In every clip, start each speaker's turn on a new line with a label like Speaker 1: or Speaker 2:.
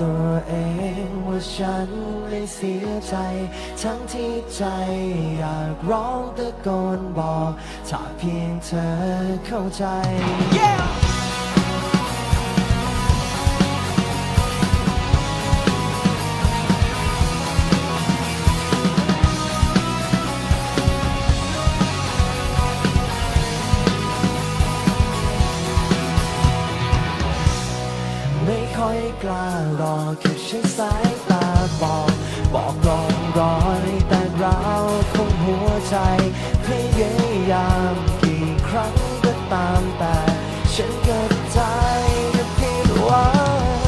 Speaker 1: ตัวเองว่าฉันไม่เสียใจ ทั้งที่ใจอยากร้องตะโกนบอก ถ้าเพียงเธอเข้าใจไค่อยกล้ารอแค่ใช้สายตาบอก บอกรองรอยแต่เราวของหัวใจพยายามกี่ครั้งก็ตามแต่ ฉันก็ใจจะผิดหวั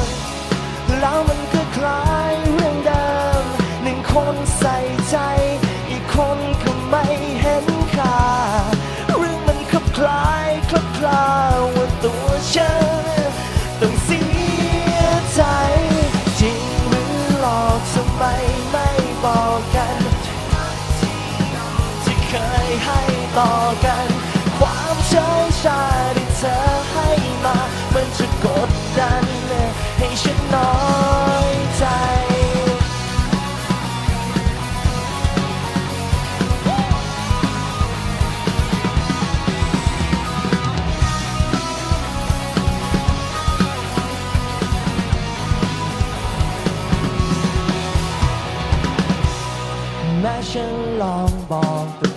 Speaker 1: งแล้วมันก็คล้ายเรื่องเดิมหนึ่งคนส ต่อกัน ความเฉยชาที่เธอให้มา มันจะกดดันให้ฉันน้อยใจแม้ฉันลองบอก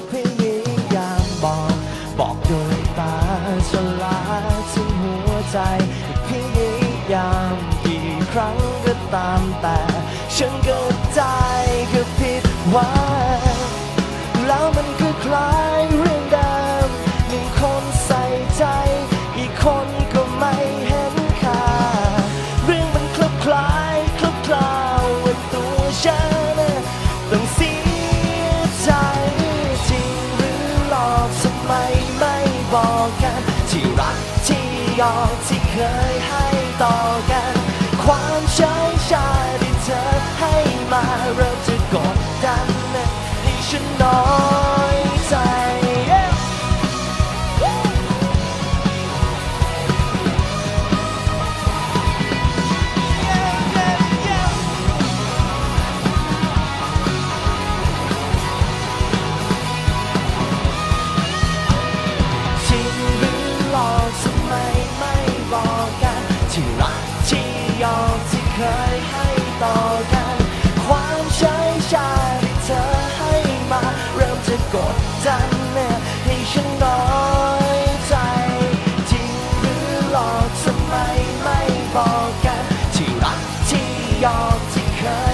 Speaker 1: ลายทั้งหัวใจพยายามกี่ครั้งก็ตามแต่ ฉันก็ใจก็ผิดหวัง ที่รักที่ยอมที่เคยให้ต่อกัน ความเฉยชาที่เธอให้มาเริ่ ยอมที่เคย